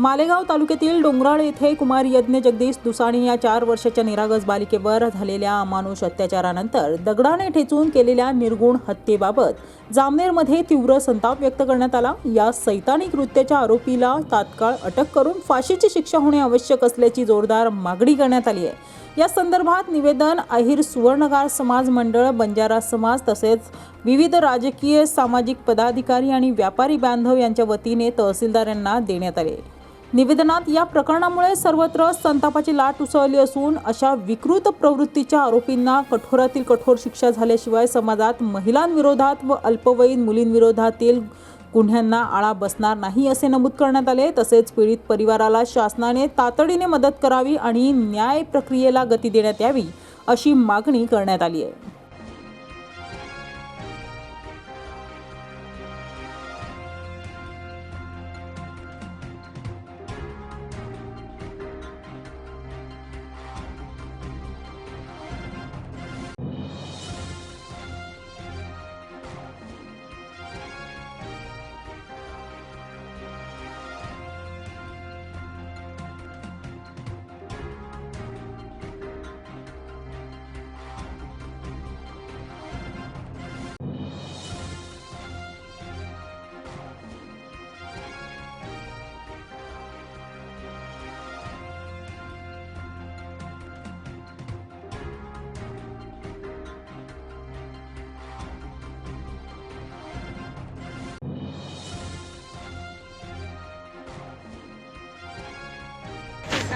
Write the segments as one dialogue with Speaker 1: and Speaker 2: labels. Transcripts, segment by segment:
Speaker 1: मालेगाव तालुक्यातील डोंगराळ येथे कुमार यज्ञ जगदीश दुसाणी या चार वर्षाच्या निरागस बालिकेवर झालेल्या अमानुष अत्याचारानंतर दगडाने ठेचून केलेल्या निर्गुण हत्येबाबत जामनेरमध्ये तीव्र संताप व्यक्त करण्यात आला. या सैतानी कृत्याच्या आरोपीला तात्काळ अटक करून फाशीची शिक्षा होणे आवश्यक असल्याची जोरदार मागणी करण्यात आली आहे. या संदर्भात निवेदन अहिर सुवर्णगार समाज मंडळ बंजारा समाज तसेच विविध राजकीय सामाजिक पदाधिकारी आणि व्यापारी बांधव यांच्या वतीने तहसीलदार यांना देण्यात आले. निवेदनात या प्रकरणामुळे सर्वत्र संतापाची लाट उसळली असून अशा विकृत प्रवृत्तीच्या आरोपींना कठोरातील कठोर शिक्षा झाल्याशिवाय समाजात महिलांविरोधात व अल्पवयीन मुलींविरोधातील गुन्ह्यांना आळा बसणार नाही असे नमूद करण्यात आले. तसेच पीडित परिवाराला शासनाने तातडीने मदत करावी आणि न्याय प्रक्रियेला गती देण्यात यावी अशी मागणी करण्यात आली आहे.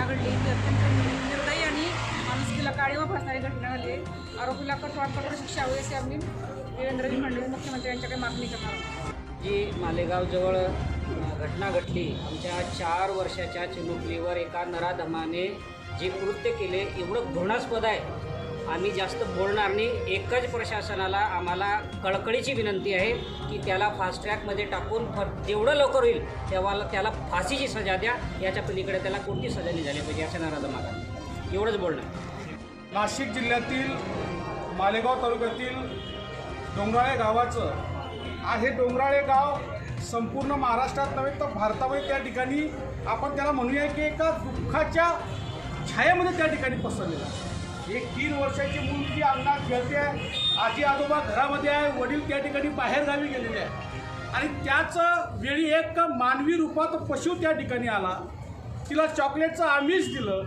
Speaker 2: घटना घडली ती अत्यंत निर्दयी आणि माणुसकीला काळीवा फासणारी घटना घडली. आरोपीला कठोर कठोर शिक्षा हवी अशी आम्ही देवेंद्रजी फडणवीस मुख्यमंत्री यांच्याकडे मागणी करणार आहोत.
Speaker 3: जी मालेगावजवळ घटना घडली आमच्या चार वर्षाच्या चिमुकलीवर एका नराधमाने जे कृत्य केले एवढं घृणास्पद आहे. आम्ही जास्त बोलणार नाही. एकच प्रशासनाला आम्हाला कळकळीची विनंती आहे की त्याला फास्ट ट्रॅकमध्ये टाकून फ जेवढं लवकर होईल तेव्हा त्याला फाशीची सजा द्या. याच्या पलीकडे त्याला कोणती सजा नाही झाली पाहिजे अशा नराधमाला एवढंच बोलणं.
Speaker 4: नाशिक जिल्ह्यातील मालेगाव तालुक्यातील डोंगराळे गावाचं आहे. हे डोंगराळे गाव संपूर्ण महाराष्ट्रात नव्हे तर भारतामध्ये त्या ठिकाणी आपण त्याला म्हणूया की एका दुःखाच्या छायामध्ये त्या ठिकाणी पसरलेलं आहे. एक तीन वर्षाची मुलगी अंगणात खेळते. आहे आजी आजोबा घरामध्ये आहे वडील त्या ठिकाणी बाहेरगावी गेलेले आहे आणि त्याच वेळी एक मानवी रूपात पशु त्या ठिकाणी आला. तिला चॉकलेटचं आमिष दिलं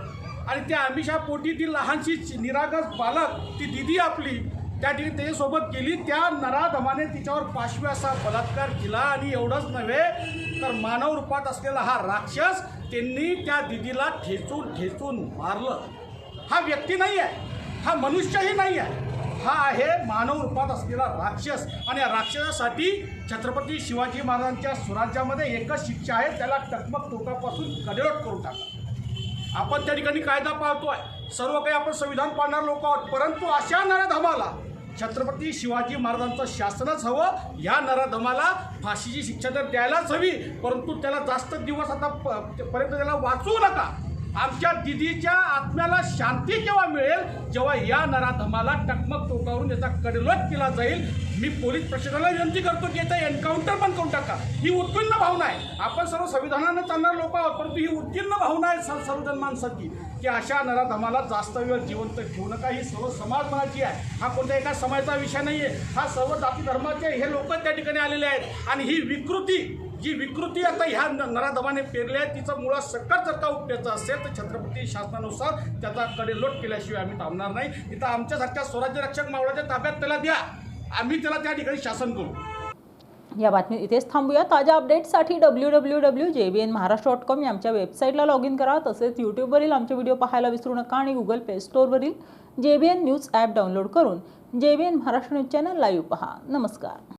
Speaker 4: आणि त्या आमिषापोटी ती लहानशी निरागस बालक ती दिदी आपली त्या ठिकाणी त्याच्यासोबत गेली. त्या नराधमाने तिच्यावर पाशवी असा बलात्कार केला आणि एवढंच नव्हे तर मानव रूपात असलेला हा राक्षस त्यांनी त्या दिदीला ठेचून ठेचून मारलं. हा व्यक्ती नाही आहे हा मनुष्यही नाही आहे हा आहे मानव रूपात असलेला राक्षस. आणि या राक्षसासाठी छत्रपती शिवाजी महाराजांच्या स्वराज्यामध्ये एकच शिक्षा आहे त्याला टकमक टोकापासून कडेलोट करून टाका. आपण त्या ठिकाणी कायदा पाळतो आहे सर्व काही आपण संविधान पाळणार लोक आहोत परंतु अशा नराधमाला छत्रपती शिवाजी महाराजांचं शासनच हवं. ह्या नराधमाला फाशीची शिक्षा तर द्यायलाच हवी परंतु त्याला जास्त दिवस आता प- पर्यंत त्याला वाचवू नका. आमच्या दिदीच्या आत्म्याला शांती केव्हा मिळेल जेव्हा या नराधमाला टकमक टोकावरून याचा कडलोट केला जाईल. मी पोलीस प्रशासनाला विनंती करतो की याचा एन्काउंटर पण करून टाका. ही उत्तीर्ण भावना आहे. आपण सर्व संविधानानं चालणार लोक आहोत परंतु ही उत्तीर्ण भावना आहे सर्व सर्वजण माणसाची की अशा नराधमाला जास्त वेळ जिवंत ठेवू नका. ही सर्व समाज मनाची आहे. हा कोणत्या एका समाजाचा विषय नाही आहे हा सर्व जाती धर्माचे हे लोक त्या ठिकाणी आलेले आहेत. आणि ही विकृती जी विकृती आता ह्या नराधमाने पेरली आहे तिचं मुळात सकट जर का उपट्याचं असेल तर छत्रपती शासनानुसार त्याचा कडेलोट केल्याशिवाय आम्ही थांबणार नाही. इथं आमच्यासारख्या स्वराज्य रक्षक मावळाच्या ताब्यात त्याला द्या. आम्ही त्याला त्या ठिकाणी शासन करू.
Speaker 1: या बातमीत इथेच थांबूया. ताज्या अपडेट्ससाठी W W W J B N Maharashtra dot com या आमच्या वेबसाईटला लॉग इन करा. तसेच यूट्यूबवरील आमचे व्हिडिओ पाहायला विसरू नका आणि Google play स्टोअरवरील J B N news app download करून J B N Maharashtra news channel live पहा. नमस्कार.